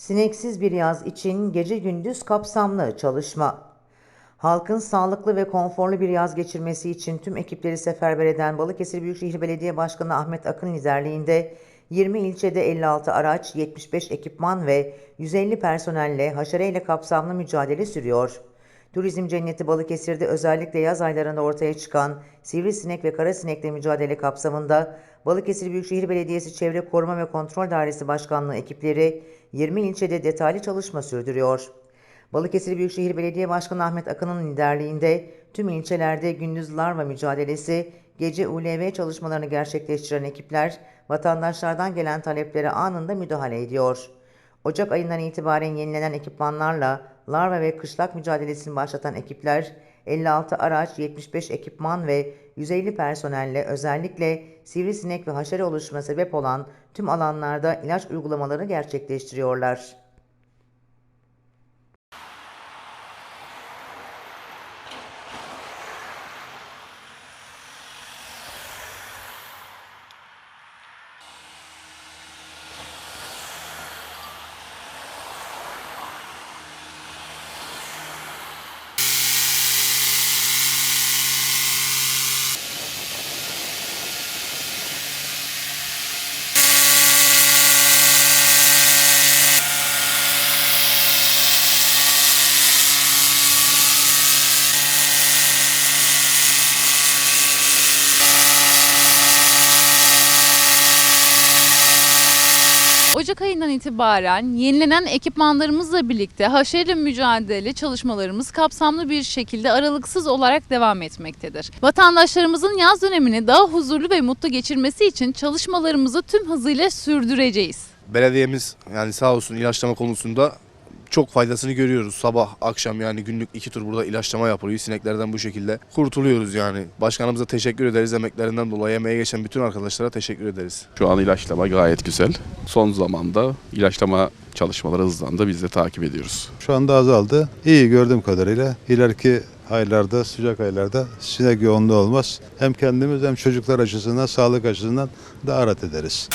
Sineksiz bir yaz için gece gündüz kapsamlı çalışma. Halkın sağlıklı ve konforlu bir yaz geçirmesi için tüm ekipleri seferber eden Balıkesir Büyükşehir Belediye Başkanı Ahmet Akın liderliğinde 20 ilçede 56 araç, 75 ekipman ve 150 personelle haşereyle kapsamlı mücadele sürüyor. Turizm cenneti Balıkesir'de özellikle yaz aylarında ortaya çıkan sivrisinek ve karasinekle mücadele kapsamında Balıkesir Büyükşehir Belediyesi Çevre Koruma ve Kontrol Dairesi Başkanlığı ekipleri 20 ilçede detaylı çalışma sürdürüyor. Balıkesir Büyükşehir Belediye Başkanı Ahmet Akın'ın liderliğinde tüm ilçelerde gündüz larva mücadelesi, gece ULV çalışmalarını gerçekleştiren ekipler vatandaşlardan gelen taleplere anında müdahale ediyor. Ocak ayından itibaren yenilenen ekipmanlarla larva ve kışlak mücadelesini başlatan ekipler 56 araç, 75 ekipman ve 150 personelle özellikle sivrisinek ve haşere oluşuma sebep olan tüm alanlarda ilaç uygulamaları gerçekleştiriyorlar. Ocak ayından itibaren yenilenen ekipmanlarımızla birlikte haşeyle mücadele çalışmalarımız kapsamlı bir şekilde aralıksız olarak devam etmektedir. Vatandaşlarımızın yaz dönemini daha huzurlu ve mutlu geçirmesi için çalışmalarımızı tüm hızıyla sürdüreceğiz. Belediyemiz yani sağ olsun ilaçlama konusunda çok faydasını görüyoruz. Sabah akşam yani günlük iki tur burada ilaçlama yapılıyor. Sineklerden bu şekilde kurtuluyoruz yani. Başkanımıza teşekkür ederiz emeklerinden dolayı. Emeğe geçen bütün arkadaşlara teşekkür ederiz. Şu an ilaçlama gayet güzel. Son zamanda ilaçlama çalışmaları hızlandı. Biz de takip ediyoruz. Şu anda azaldı. İyi gördüğüm kadarıyla. İleriki aylarda, sıcak aylarda sinek yoğunluğu olmaz. Hem kendimiz hem çocuklar açısından, sağlık açısından daha rahat ederiz.